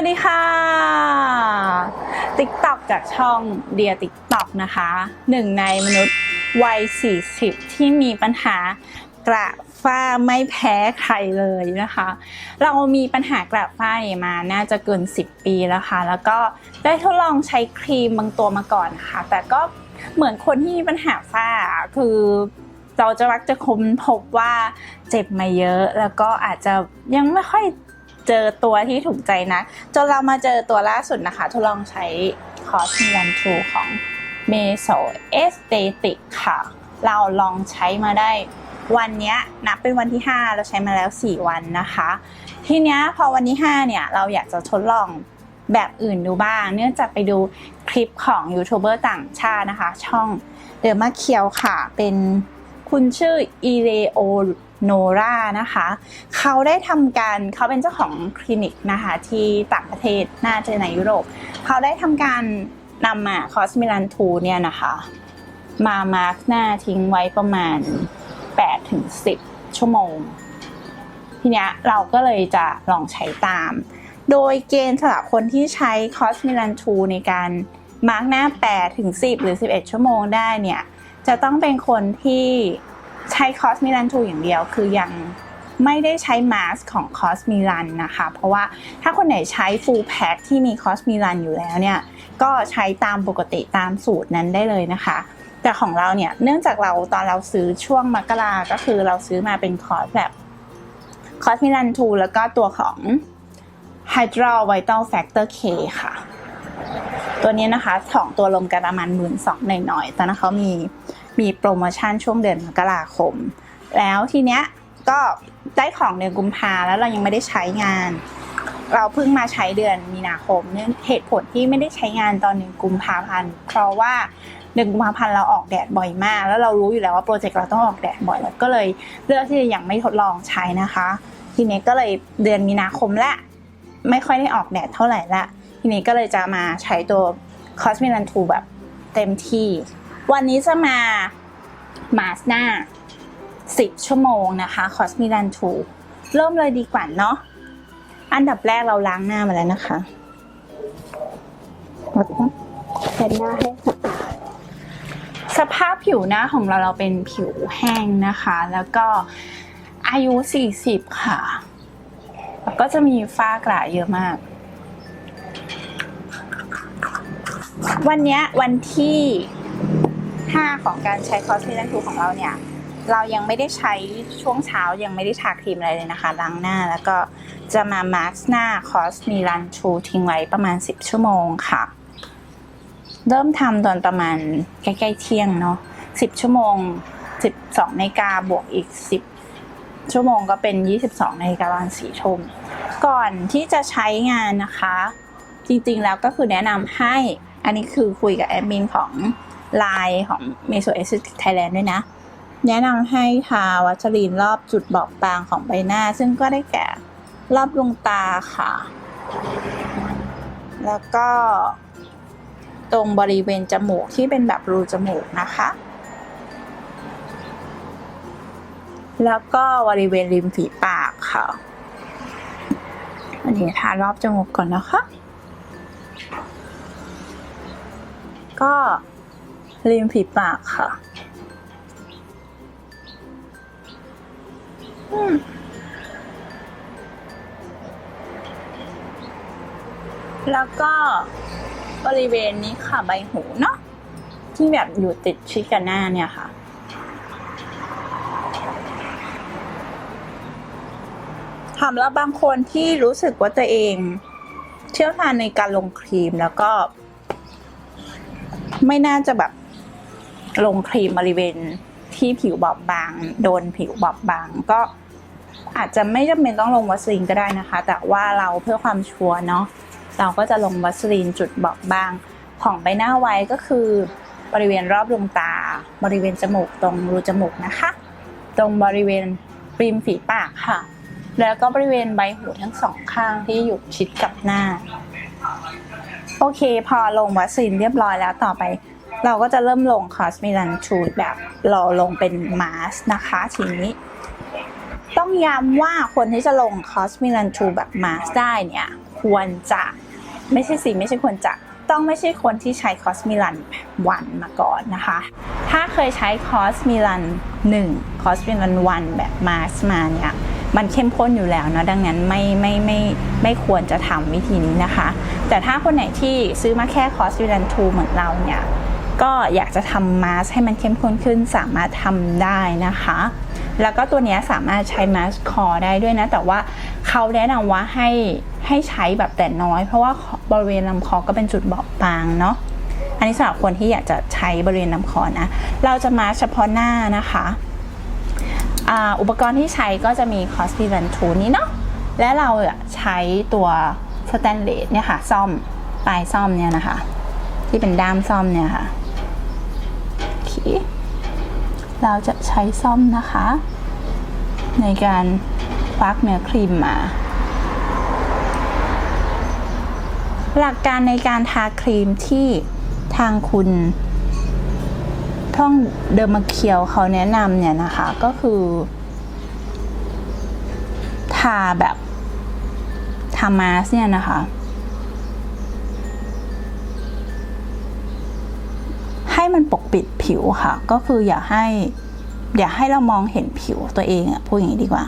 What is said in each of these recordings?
วัสดีค่ะ TikTok จากช่องเดีย TikTok นะคะหนึ่งในมนุษย์วัย 40 ที่มีปัญหากระฝ้าไม่แพ้ใครเลยนะคะ เรามีปัญหากระฝ้ามาน่าจะเกิน 10 ปีแล้วค่ะ แล้วก็ได้ทดลองใช้ครีมบางตัวมาก่อนค่ะ แต่ก็เหมือนคนที่มีปัญหาฝ้าคือเราจะมักจะค้นพบว่าเจ็บมาเยอะ แล้วก็อาจจะยังไม่ค่อย เจอตัวที่ถูกใจนะ จนเรามาเจอตัวล่าสุดนะคะ ทดลองใช้คอสมิลันทูของเมโซเอสเตติกค่ะ เราลองใช้มาได้วันนี้นับเป็นวันที่ 5 เราใช้มาแล้ว 4 วันนะคะ ทีเนี้ยพอวันที่ 5 เนี่ย เราอยากจะทดลองแบบอื่นดูบ้าง เนื่องจากไปดูคลิปของยูทูบเบอร์ต่างชาตินะคะ ช่องเดอร์มาเคียวค่ะ เป็นคุณชื่ออีเลโอ โนรานะคะ เขาได้ทำการเขาเป็นเจ้าของคลินิกนะคะที่ต่างประเทศน่าจะในยุโรป เขาได้ทำการนำมาคอสมิลันทูเนี่ยนะคะ มามาร์กหน้าทิ้งไว้ประมาณ8ถึง10 ชั่วโมง ทีเนี้ยเราก็เลยจะลองใช้ตาม โดยเกณฑ์สำหรับคนที่ใช้คอสมิลันทูในการมาร์กหน้า8ถึง10 หรือ 11 ชั่วโมงได้เนี่ย จะต้องเป็นคนที่ ใช้คอสมิลันทูอย่างเดียว คือยังไม่ได้ใช้มาสของคอสมิลันนะคะ เพราะว่าถ้าคนไหนใช้ฟูลแพ็คที่มีคอสมิลันอยู่แล้วเนี่ย ก็ใช้ตามปกติตามสูตรนั้นได้เลยนะคะ แต่ของเราเนี่ย เนื่องจากเราตอนเราซื้อช่วงมกราก็คือเราซื้อมาเป็นคอสแบบคอสมิลันทูแล้วก็ตัวของ Hydra Vital Factor K ค่ะ ตัวนี้นะคะสองตัวรวมกันประมาณหมื่นสองหน่อยๆตอนนั้นเขามี มีโปรโมชั่นช่วงเดือนมกราคม แล้วทีเนี้ยก็ได้ของเดือนกุมภาแล้วเรายังไม่ได้ใช้งาน เราเพิ่งมาใช้เดือนมีนาคมเนื่องเหตุผลที่ไม่ได้ใช้งานตอนหนึ่งกุมภาพันธ์เพราะว่าเดือนกุมภาพันธ์เราออกแดดบ่อยมาก แล้วเรารู้อยู่แล้วว่าโปรเจกต์เราต้องออกแดดบ่อยแล้วก็เลยเลือกที่จะยังไม่ทดลองใช้นะคะ ทีนี้ก็เลยเดือนมีนาคมละไม่ค่อยได้ออกแดดเท่าไหร่ละทีนี้ก็เลยจะมาใช้ตัว Cosmilan 2แบบเต็มที่ วันนี้จะมา มาสหน้า 10 ชั่วโมงนะคะ Cosmilan 2เริ่มเลยดีกว่าเนาะอันดับแรกเราล้างหน้ามาแล้วนะคะเช็ดหน้าให้สะอาดสภาพผิวหน้าของเราเราเป็นผิวแห้งนะคะ แล้วก็อายุ 40 ค่ะ แล้วก็จะมีฝ้ากระเยอะมาก วันนี้วันที่ 5 ของการใช้คอสเมติกทูของเราเนี่ย เรายังไม่ได้ใช้ช่วงเช้ายังไม่ได้ทาครีมอะไรเลยนะคะ ล้างหน้าแล้วก็จะมามาร์กหน้าคอสมีรันทูทิ้งไว้ประมาณ 10 ชั่วโมงค่ะ เริ่มทำตอนประมาณใกล้ๆเที่ยงเนาะ10 ชั่วโมง 12นาฬิกาบวกอีก 10 ชั่วโมงก็เป็น 22นาฬิกาประมาณ4ทุ่มก่อนที่จะใช้งานนะคะ จริงๆแล้วก็คือแนะนำให้อันนี้คือคุยกับแอดมินของ Line ของ m e s o e s t Thailand ด้วยนะ แนะนำให้ทาวัชรีนรอบจุดบอบบางของใบหน้า ซึ่งก็ได้แก่รอบดวงตาค่ะ แล้วก็ตรงบริเวณจมูกที่เป็นแบบรูจมูกนะคะ แล้วก็บริเวณริมฝีปากค่ะ อันนี้ทารอบจมูกก่อนนะคะ ก็ ริมฝีปากค่ะแล้วก็บริเวณนี้ค่ะใบหูเนาะที่แบบอยู่ติดชิดกับหน้าเนี่ยค่ะทำแล้วบางคนที่รู้สึกว่าตัวเองเชี่ยวชาญในการลงครีมแล้วก็ ไม่น่าจะแบบ ลงครีมบริเวณที่ผิวบอบบาง โดนผิวบอบบางก็อาจจะไม่จำเป็นต้องลงวัสลีนก็ได้นะคะ แต่ว่าเราเพื่อความชัวร์เนาะเราก็จะลงวัสลีนจุดบอบบาง ของใบหน้าไว้ก็คือบริเวณรอบดวงตา บริเวณจมูกตรงรูจมูกนะคะ ตรงบริเวณริมฝีปากค่ะ แล้วก็บริเวณใบหูทั้งสองข้างที่อยู่ชิดกับหน้า โอเค พอลงวัสลีนเรียบร้อยแล้วต่อไป เราก็จะเริ่มลงคอสมิลันชูดแบบเราลงเป็นมาสนะคะทีนี้ ต้องย้ำว่าคนที่จะลงคอสมิลันชูแบบมาสได้เนี่ย ควรจะไม่ใช่สิไม่ใช่ควรจะต้องไม่ใช่คนที่ใช้คอสมิลันวันมาก่อนนะคะ ถ้าเคยใช้คอสมิลัน1คอสมิลันวันแบบมาสมาเนี่ยมันเข้มข้นอยู่แล้วเนาะดังนั้นไม่ไม่ไม่ไม่ควรจะทำวิธีนี้นะคะ แต่ถ้าคนไหนที่ซื้อมาแค่คอสมิลัน2เหมือนเราเนี่ย ก็อยากจะทำมาสให้มันเข้มข้นขึ้นสามารถทำได้นะคะ แล้วก็ตัวนี้สามารถใช้มาสคอได้ด้วยนะ แต่ว่าเขาแนะนำว่าให้ให้ใช้แบบแต่น้อย เพราะว่าบริเวณลำคอก็เป็นจุดบาบบางเนาะอันนี้สำหรับคนที่อยากจะใช้บริเวณลำคอนะ เราจะมาเฉพาะหน้านะคะอุปกรณ์ที่ใช้ก็จะมีคอส p ี v ันทูนี้เนาะและเราใช้ตัวสแตนเลสเนี่ยค่ะ ซ่อมปลายซ่อมเนี่ยนะคะ ที่เป็นด้ามซ่อมเนี่ยค่ะ เราจะใช้ซ่อมนะคะ ในการควักเนื้อครีมมา หลักการในการทาครีมที่ทางคุณท่องเดอร์มาเคียวเขาแนะนำเนี่ยนะคะก็คือ ทาแบบทามาสเนี่ยนะคะ ให้มันปกปิด ผิวค่ะ ก็คืออย่าให้ อย่าให้เรามองเห็นผิวตัวเองอะพูดอย่างนี้ดีกว่า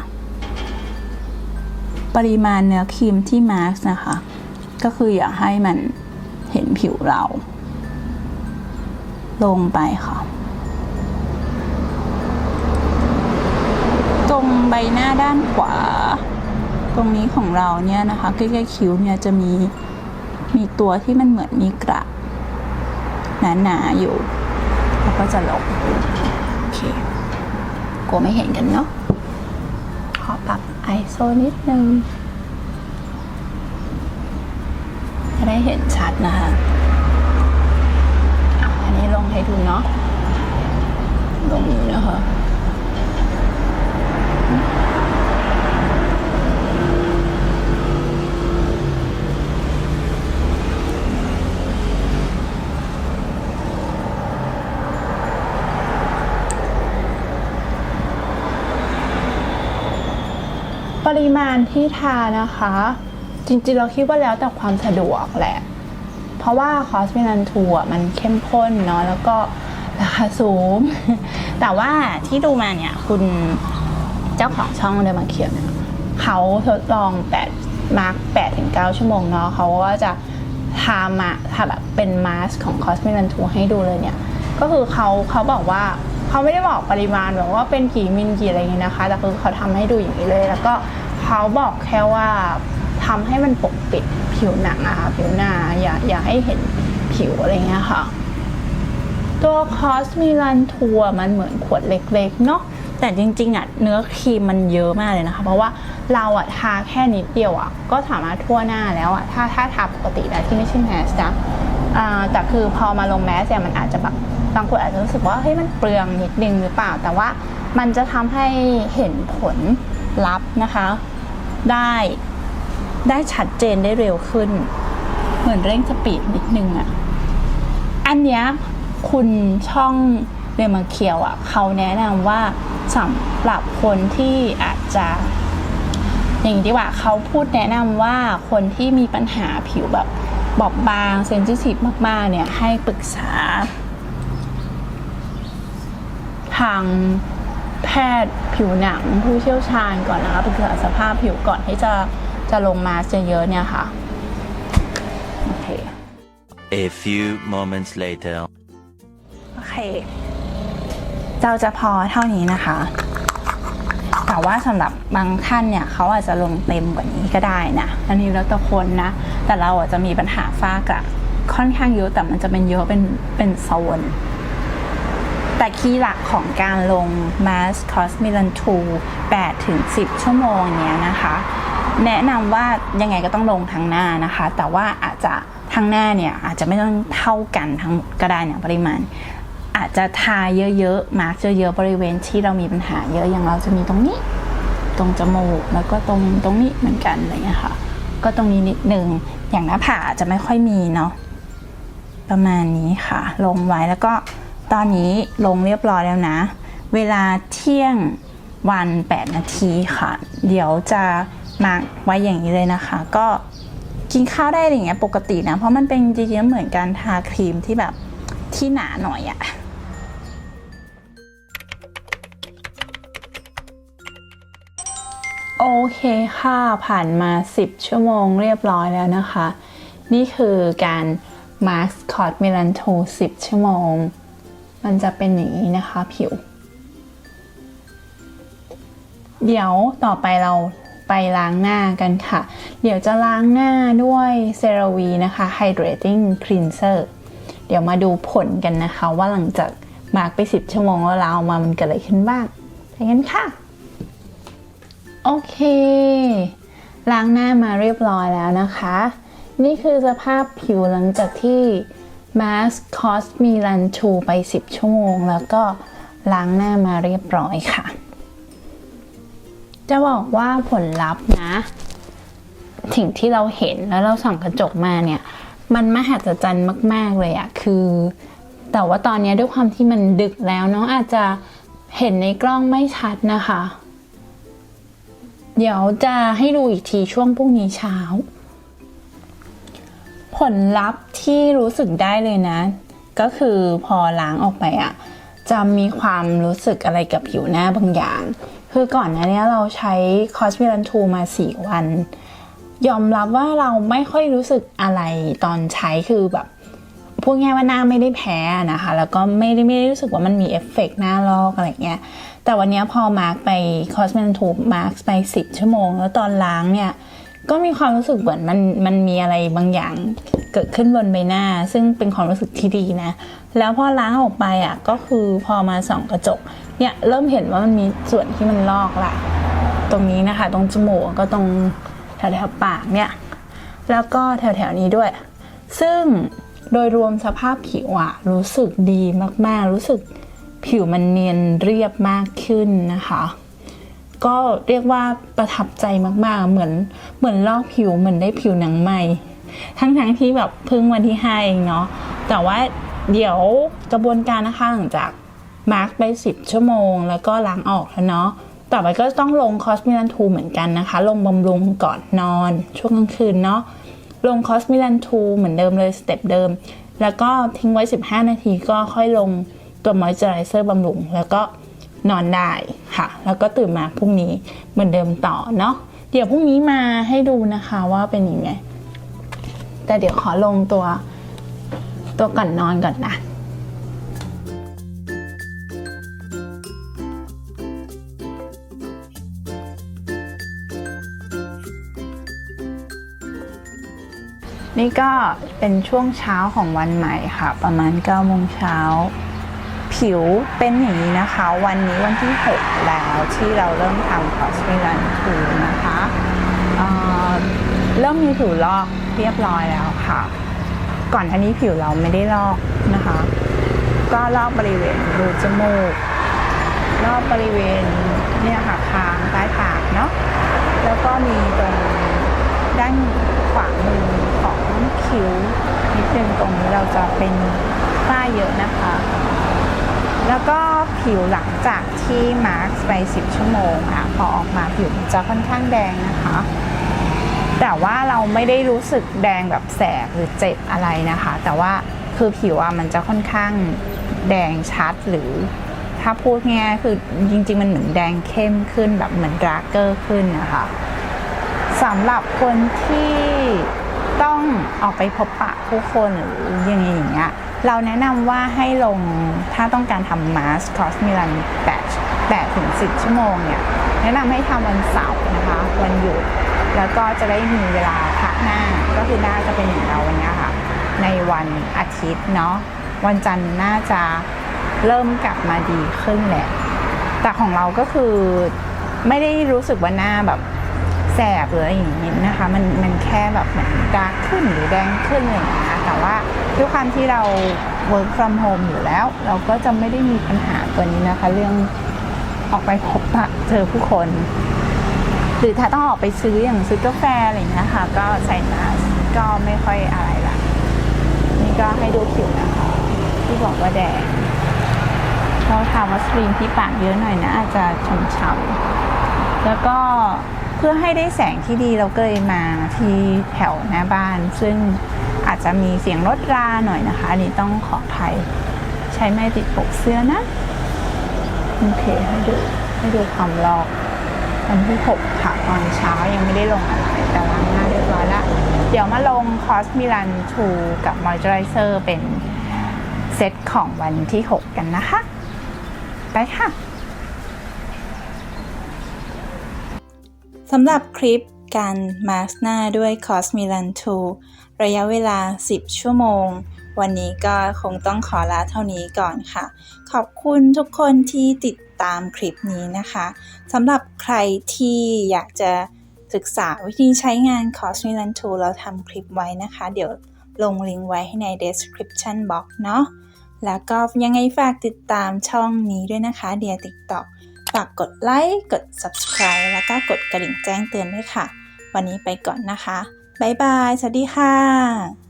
ปริมาณเนื้อครีมที่มาสนะคะ ก็คืออย่าให้มันเห็นผิวเรา ลงไปค่ะ ตรงใบหน้าด้านขวา ตรงนี้ของเราเนี่ยนะคะใกล้ๆคิ้วเนี่ยจะมีมีตัวที่มันเหมือนมีกระหนาๆอยู่ แล้วก็จะลบโอเคกลัวไม่เห็นกันเนาะขอปรับไอโซนิดนึงจะได้เห็นชัดนะคะอะอันนี้ลงให้ดูเนาะลงนี้นะคะ ริมาณที่ทานะคะ จริงๆเราคิดว่าแล้วแต่ความสะดวกแหละ เพราะว่าคอสเมิลันทัวมันเข้มข้นเนาะแล้วก็ราคาสูง แต่ว่าที่ดูมาเนี่ยคุณเจ้าของช่องเดมาเขียนเขาทดลอง8มาร์ก8ถึง9ชั่วโมงเนาะเขาก็จะทามาทาแบบเป็นมาสของคอสเมิลันทัวให้ดูเลยเนี่ย ก็คือเขาเขาบอกว่า เขาไม่ได้บอกปริมาณแบบว่าเป็นกี่มิลกี่อะไรอย่างนี้นะคะ แต่คือเขาทำให้ดูอย่างนี้เลย แล้วก็เขาบอกแค่ว่าทำให้มันปกปิดผิวหนังอะค่ะผิวหน้าอย่าอย่าให้เห็นผิวอะไรเงี้ยค่ะ ตัวคอสมิลันทัวมันเหมือนขวดเล็กๆเนาะแต่จริงๆอะเนื้อครีมมันเยอะมากเลยนะคะ เพราะว่าเราอะทาแค่นิดเดียวอะก็สามารถทั่วหน้าแล้วอะถ้าถ้าทาปกติแล้วที่ไม่ใช่แมสนะ อ่าแต่คือพอมาลงแมสเนี่ยมันอาจจะแบบบางคนอาจจะรู้สึกว่าเฮ้ยมันเปลืองนิดนึงหรือเปล่า แต่ว่ามันจะทำให้เห็นผลลัพธ์นะคะ ได้ได้ชัดเจนได้เร็วขึ้น เหมือนเร่งสปีดนิดนึงอะอันเนี้ยคุณช่องเรมาเคียวอะเขาแนะนำว่าสำหรับคนที่อาจจะอย่างที่ว่าเขาพูดแนะนำว่าคนที่มีปัญหาผิวแบบ บอบบางเซนซิทีฟมากๆเนี่ยให้ปรึกษา ทางแพทย์ผิวหนังผู้เชี่ยวชาญก่อนนะคะปรึกษาสภาพผิวก่อนที่จะจะลงมาเยอะๆเนี่ยค่ะ โอเค A few moments later. โอเค เราจะพอเท่านี้นะคะ แต่ว่าสำหรับบางท่านเนี่ยเขาอาจจะลงเต็มกว่านี้ก็ได้นะอันนี้แล้วแต่คนนะ แต่เราอาจจะมีปัญหาฝ้ากระค่อนข้างเยอะแต่มันจะเป็นเยอะเป็นเป็นโซนแต่คีย์หลักของการลง Mass Cos Milan 2 8ถึง10 ชั่วโมงเนี้ยนะคะ แนะนำว่ายังไงก็ต้องลงทั้งหน้านะคะ แต่ว่าอาจจะทั้งหน้าเนี่ยอาจจะไม่ต้องเท่ากันทั้งก็ได้เนี่ยปริมาณ อาจจะทาเยอะๆ มาร์กเยอะๆ บริเวณที่เรามีปัญหาเยอะอย่างเราจะมีตรงนี้ ตรงจมูกแล้วก็ตรงตรงนี้เหมือนกันอะไรเงี้ยค่ะ ก็ตรงนี้นิดนึงอย่างหน้าผากจะไม่ค่อยมีเนาะประมาณนี้ค่ะ ลงไว้แล้วก็ตอนนี้ลงเรียบร้อยแล้วนะ เวลาเที่ยงวัน 8 นาทีค่ะ เดี๋ยวจะมาร์กไว้อย่างนี้เลยนะคะ ก็กินข้าวได้อะไรอย่างเงี้ยปกตินะ เพราะมันเป็นจริงๆเหมือนการทาครีมที่แบบที่หนาหน่อยอะ อเคค่ะ ผ่านมา 10 ชั่วโมงเรียบร้อยแล้วนะคะ นี่คือการ Mask Cot Milan 2 10 ชั่วโมง มันจะเป็นอย่างนี้นะคะผิว เดี๋ยวต่อไปเราไปล้างหน้ากันค่ะ เดี๋ยวจะล้างหน้าด้วยเซรวีนะคะ Hydrating Cleanser เดี๋ยวมาดูผลกันนะคะ ว่าหลังจากมาร์กไป 10 ชั่วโมงแล้วเราเอามามันเกิดอะไรขึ้นบ้างไปกันค่ะ โอเค ล้างหน้ามาเรียบร้อยแล้วนะคะ นี่คือสภาพผิวหลังจากที่ Mask Cos Milan 2ไป 10 ชั่วโมง แล้วก็ล้างหน้ามาเรียบร้อยค่ะ จะบอกว่าผลลัพธ์นะ สิ่งที่เราเห็นแล้วเราส่องกระจกมาเนี่ย มันมหัศจรรย์มาก ๆ เลยอะคือ แต่ว่าตอนนี้ด้วยความที่มันดึกแล้วเนาะอาจจะเห็นในกล้องไม่ชัดนะคะ เดี๋ยวจะให้ดูอีกทีช่วงพรุ่งนี้เช้า ผลลัพธ์ที่รู้สึกได้เลยนะ ก็คือพอล้างออกไปอะจะมีความรู้สึกอะไรกับผิวหน้าบางอย่าง คือก่อนหน้านี้เราใช้ c o s m e l a n 2มา 4 วัน ยอมรับว่าเราไม่ค่อยรู้สึกอะไรตอนใช้คือแบบพูดง่ายว่าหน้าไม่ได้แพ้นะคะ แล้วก็ไม่ได้ไม่ได้รู้สึกว่ามันมีเอฟเฟกต์หน้าลอกอะไรเงี้ย แต่วันนี้พอมาร์กไปคอสเมนทูมาร์กไป10ชั่วโมง แล้วตอนล้างเนี่ย ก็มีความรู้สึกเหมือนมันมันมีอะไรบางอย่างเกิดขึ้นบนใบหน้า ซึ่งเป็นความรู้สึกที่ดีนะ แล้วพอล้างออกไปอะก็คือพอมาส่องกระจกเนี่ยเริ่มเห็นว่ามันมีส่วนที่มันลอกละตรงนี้นะคะ ตรงจมูกก็ตรงแถวแถวๆปากเนี่ยแล้วก็แถวแถวๆนี้ด้วย ซึ่งโดยรวมสภาพผิวอะรู้สึกดีมากๆ รู้สึก ผิวมันเนียนเรียบมากขึ้นนะคะ ก็เรียกว่าประทับใจมากๆ เหมือนเหมือนลอกผิวเหมือนได้ผิวหนังใหม่ ทั้งๆที่แบบเพิ่งวันที่5เองเนาะแต่ว่าเดี๋ยวกระบวนการนะคะหลังจากมาร์กไป 10 ชั่วโมง แล้วก็ล้างออกแล้วเนาะต่อไปก็ต้องลงคอสมิลันทูเหมือนกันนะคะ ลงบำรุงก่อนนอน ช่วงกลางคืนเนาะลงคอสมิลันทูเหมือนเดิมเลยสเต็ปเดิม แล้วก็ทิ้งไว้ 15 นาทีก็ค่อยลง ตัวมอยเจอไรเซอร์บำรุง แล้วก็นอนได้ค่ะ แล้วก็ตื่นมาพรุ่งนี้เหมือนเดิมต่อเนาะเดี๋ยวพรุ่งนี้มาให้ดูนะคะว่าเป็นยังไง แต่เดี๋ยวขอลงตัวตัวก่อนนอนก่อนนะนี่ก็เป็นช่วงเช้าของวันใหม่ค่ะ ประมาณ9โมงเช้า ผิวเป็นอย่างนี้นะคะ วันนี้วันที่ 6 แล้วที่เราเริ่มทำคอสเมลันทูนะคะเเริ่มมีผิวลอกเรียบร้อยแล้วค่ะ ก่อนอันนี้ผิวเราไม่ได้ลอกนะคะ ก็ลอกบริเวณรูจมูกรอบบริเวณเนี่ยค่ะคางใต้ปากเนาะแล้วก็มีตรงด้านขวามือของคิ้วนิดนึงตรงนี้เราจะเป็นฝ้าเยอะนะคะ แล้วก็ผิวหลังจากที่มาร์กไป 10 ชั่วโมงอะพอออกมาผิวจะค่อนข้างแดงนะคะ แต่ว่าเราไม่ได้รู้สึกแดงแบบแสบหรือเจ็บอะไรนะคะ แต่ว่าคือผิวอะมันจะค่อนข้างแดงชัดหรือถ้าพูดง่ายคือจริง ๆ มันเหมือนแดงเข้มขึ้นแบบเหมือนดราร์กเกอร์ขึ้นนะคะสำหรับคนที่ต้องออกไปพบปะผู้คนหรือย่างนี้อย่างเงี้ย เราแนะนำว่าให้ลงถ้าต้องการทำมาสคอสมิลัน8 8ถึง10 ชั่วโมงเนี่ย แนะนำให้ทำวันเสาร์นะคะ วันหยุด แล้วก็จะได้มีเวลาพักหน้า ก็คือหน้าจะเป็นอย่างเราวันเนี้ยค่ะ ในวันอาทิตย์เนาะ วันจันทร์น่าจะเริ่มกลับมาดีขึ้นแหละ แต่ของเราก็คือไม่ได้รู้สึกว่าหน้าแบบแสบหรืออะไรอย่างนี้นะคะ มันมันแค่ แบบเหมือนดาร์กขึ้นหรือแดงขึ้นอะไรอย่างเงี้ยแต่ว่าด้วยความที่เรา work from home อยู่แล้ว เราก็จะไม่ได้มีปัญหาตัวนี้นะคะ เรื่องออกไปพบปะเจอผู้คน หรือถ้าต้องออกไปซื้ออย่างซื้อกาแฟอะไรอย่างเงี้ยค่ะ ก็ใส่มาสก์ก็ไม่ค่อยอะไรละนี่ก็ให้ดูผิวนะคะ ที่บอกว่าแดงเราทาวัสลีนที่ปากเยอะหน่อยนะ อาจจะฉ่ำๆแล้วก็ พื่อให้ได้แสงที่ดีเราก็เลยมาที่แถวหน้าบ้าน ซึ่งอาจจะมีเสียงรถราหน่อยนะคะ อันนี้ต้องขออภัยใช้ไม้ติดปกเสื้อนะ โอเคให้ดูให้ดูความรอบวันที่ 6 ค่ะ ตอนเช้ายังไม่ได้ลงอะไร แต่ล้างหน้าเรียบร้อยล้วเดี๋ยวมาลงคอสมิลันทูกับมอยเจอไรเซอร์เป็นเซตของวันที่ 6 กันนะคะ ไปค่ะ สำหรับคลิปการมาสหน้าด้วยคอสมิลันทูระยะเวลา 10 ชั่วโมง วันนี้ก็คงต้องขอลาเท่านี้ก่อนค่ะ ขอบคุณทุกคนที่ติดตามคลิปนี้นะคะสำหรับใครที่อยากจะศึกษาวิธีใช้งาน c o s m i l a n 2เราทำคลิปไว้นะคะ เดี๋ยวลงลิงก์ไว้ให้ใน description box เนาะแล้วก็ยังไงฝากติดตามช่องนี้ด้วยนะคะเดีย TikTok ฝากกดไลค์ กด subscribe แล้วก็กดกระดิ่งแจ้งเตือนด้วยค่ะ วันนี้ไปก่อนนะคะ บ๊ายบาย สวัสดีค่ะ